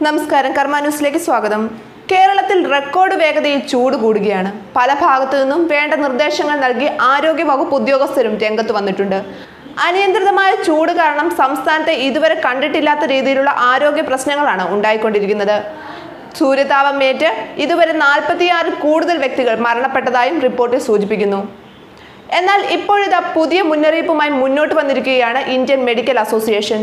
നമസ്കാരം കർമ്മ ന്യൂസിലേക്ക് സ്വാഗതം. കേരളത്തിൽ റെക്കോർഡ് വേഗതയിൽ ചൂട് കൂടുകയാണ്. പല ഭാഗത്തു നിന്നും വേണ്ട നിർദ്ദേശങ്ങൾ നൽകി ആരോഗ്യ വകുപ്പ് ഉദ്യോഗസ്ഥരും രംഗത്ത് വന്നിട്ടുണ്ട്. അനിയന്ത്രിതമായ ചൂട് കാരണം സംസ്ഥാനത്തെ ഇതുവരെ കണ്ടിട്ടില്ലാത്ത രീതിയിലുള്ള ആരോഗ്യ പ്രശ്നങ്ങളാണ് ഉണ്ടായിക്കൊണ്ടിരിക്കുന്നത്. സൂര്യതാപമേറ്റ് ഇതുവരെ നാൽപ്പത്തിയാറ് കൂടുതൽ വ്യക്തികൾ മരണപ്പെട്ടതായും റിപ്പോർട്ടിൽ സൂചിപ്പിക്കുന്നു. എന്നാൽ ഇപ്പോഴിതാ പുതിയ മുന്നറിയിപ്പുമായി മുന്നോട്ട് വന്നിരിക്കുകയാണ് ഇന്ത്യൻ മെഡിക്കൽ അസോസിയേഷൻ.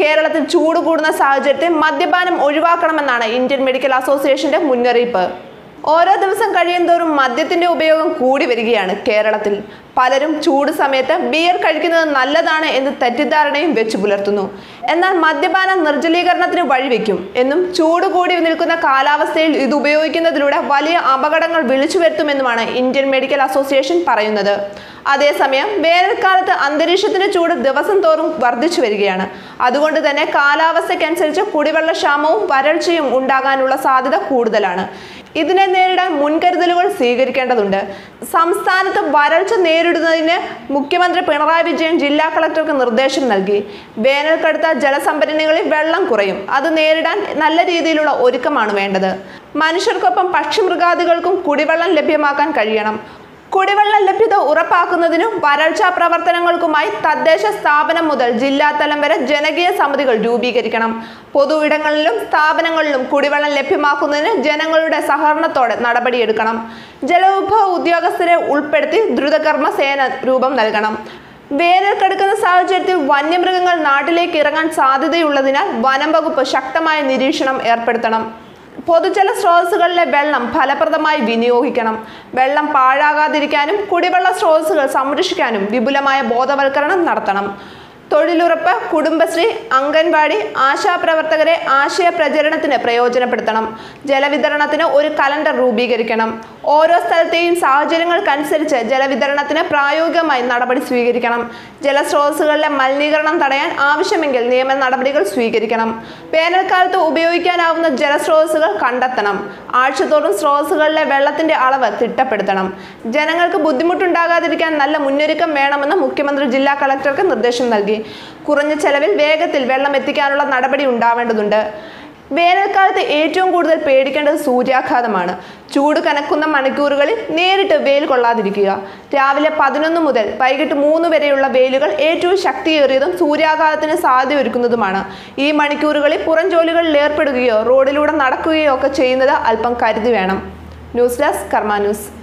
കേരളത്തിൽ ചൂട് കൂടുന്ന സാഹചര്യത്തിൽ മദ്യപാനം ഒഴിവാക്കണമെന്നാണ് ഇന്ത്യൻ മെഡിക്കൽ അസോസിയേഷന്റെ മുന്നറിയിപ്പ്. ഓരോ ദിവസം കഴിയുന്തോറും മദ്യത്തിന്റെ ഉപയോഗം കൂടി വരികയാണ് കേരളത്തിൽ. പലരും ചൂട് സമയത്ത് ബിയർ കഴിക്കുന്നത് നല്ലതാണ് എന്ന് തെറ്റിദ്ധാരണയും വെച്ചു പുലർത്തുന്നു. എന്നാൽ മദ്യപാനം നിർജലീകരണത്തിന് വഴിവെക്കും എന്നും ചൂട് കൂടി നിൽക്കുന്ന കാലാവസ്ഥയിൽ ഇത് ഉപയോഗിക്കുന്നതിലൂടെ വലിയ അപകടങ്ങൾ വിളിച്ചു വരുത്തുമെന്നുമാണ് ഇന്ത്യൻ മെഡിക്കൽ അസോസിയേഷൻ പറയുന്നത്. അതേസമയം വേനൽക്കാലത്ത് അന്തരീക്ഷത്തിന്റെ ചൂട് ദിവസം തോറും വർദ്ധിച്ചു വരികയാണ്. അതുകൊണ്ട് തന്നെ കാലാവസ്ഥയ്ക്കനുസരിച്ച് കുടിവെള്ളക്ഷാമവും വരൾച്ചയും ഉണ്ടാകാനുള്ള സാധ്യത കൂടുതലാണ്. ഇതിനെ നേരിടാൻ മുൻകരുതലുകൾ സ്വീകരിക്കേണ്ടതുണ്ട്. സംസ്ഥാനത്ത് വരൾച്ച നേരിടുന്നതിന് മുഖ്യമന്ത്രി പിണറായി വിജയൻ ജില്ലാ കളക്ടർക്ക് നിർദ്ദേശം നൽകി. വേനൽക്കടുത്ത ജലസംഭരണികളിൽ വെള്ളം കുറയും. അത് നേരിടാൻ നല്ല രീതിയിലുള്ള ഒരുക്കമാണ് വേണ്ടത്. മനുഷ്യർക്കൊപ്പം പക്ഷിമൃഗാദികൾക്കും കുടിവെള്ളം ലഭ്യമാക്കാൻ കഴിയണം. കുടിവെള്ള ലഭ്യത ഉറപ്പാക്കുന്നതിനും വരൾച്ചാ പ്രവർത്തനങ്ങൾക്കുമായി തദ്ദേശ സ്ഥാപനം മുതൽ ജില്ലാതലം വരെ ജനകീയ സമിതികൾ രൂപീകരിക്കണം. പൊതു ഇടങ്ങളിലും സ്ഥാപനങ്ങളിലും കുടിവെള്ളം ലഭ്യമാക്കുന്നതിന് ജനങ്ങളുടെ സഹകരണത്തോടെ നടപടിയെടുക്കണം. ജലവിഭവ ഉദ്യോഗസ്ഥരെ ഉൾപ്പെടുത്തി ദ്രുതകർമ്മ സേന രൂപം നൽകണം. വേനൽ കടുക്കുന്ന സാഹചര്യത്തിൽ വന്യമൃഗങ്ങൾ നാട്ടിലേക്ക് ഇറങ്ങാൻ സാധ്യതയുള്ളതിനാൽ വനം വകുപ്പ് ശക്തമായ നിരീക്ഷണം ഏർപ്പെടുത്തണം. പൊതുജല സ്രോതസ്സുകളിലെ വെള്ളം ഫലപ്രദമായി വിനിയോഗിക്കണം. വെള്ളം പാഴാകാതിരിക്കാനും കുടിവെള്ള സ്രോതസ്സുകൾ സംരക്ഷിക്കാനും വിപുലമായ ബോധവൽക്കരണം നടത്തണം. തൊഴിലുറപ്പ് കുടുംബശ്രീ അംഗൻവാടി ആശാപ്രവർത്തകരെ ആശയ പ്രചരണത്തിന് പ്രയോജനപ്പെടുത്തണം. ജലവിതരണത്തിന് ഒരു കലണ്ടർ രൂപീകരിക്കണം. ഓരോ സ്ഥലത്തെയും സാഹചര്യങ്ങൾക്കനുസരിച്ച് ജലവിതരണത്തിന് പ്രായോഗികമായി നടപടി സ്വീകരിക്കണം. ജലസ്രോതസ്സുകളിലെ മലിനീകരണം തടയാൻ ആവശ്യമെങ്കിൽ നിയമ നടപടികൾ സ്വീകരിക്കണം. വേനൽക്കാലത്ത് ഉപയോഗിക്കാനാവുന്ന ജലസ്രോതസ്സുകൾ കണ്ടെത്തണം. ആഴ്ചതോറും സ്രോതസ്സുകളിലെ വെള്ളത്തിന്റെ അളവ് തിട്ടപ്പെടുത്തണം. ജനങ്ങൾക്ക് ബുദ്ധിമുട്ടുണ്ടാകാതിരിക്കാൻ നല്ല മുന്നൊരുക്കം വേണമെന്ന് മുഖ്യമന്ത്രി ജില്ലാ കളക്ടർക്ക് നിർദ്ദേശം നൽകി. കുറഞ്ഞ ചെലവിൽ വേഗത്തിൽ വെള്ളം എത്തിക്കാനുള്ള നടപടി ഉണ്ടാവേണ്ടതുണ്ട്. വേനൽക്കാലത്ത് ഏറ്റവും കൂടുതൽ പേടിക്കേണ്ടത് സൂര്യാഘാതമാണ്. ചൂട് കനക്കുന്ന മണിക്കൂറുകളിൽ നേരിട്ട് വെയിൽ കൊള്ളാതിരിക്കുക. രാവിലെ പതിനൊന്ന് മുതൽ വൈകിട്ട് മൂന്ന് വരെയുള്ള വെയിലുകൾ ഏറ്റവും ശക്തിയേറിയതും സൂര്യാഘാതത്തിന് സാധ്യതയൊരുക്കുന്നതുമാണ്. ഈ മണിക്കൂറുകളിൽ പുറം ജോലികളിൽ ഏർപ്പെടുകയോ റോഡിലൂടെ നടക്കുകയോ ഒക്കെ ചെയ്യുന്നത് അല്പം കരുതി വേണം. News desk Karma news.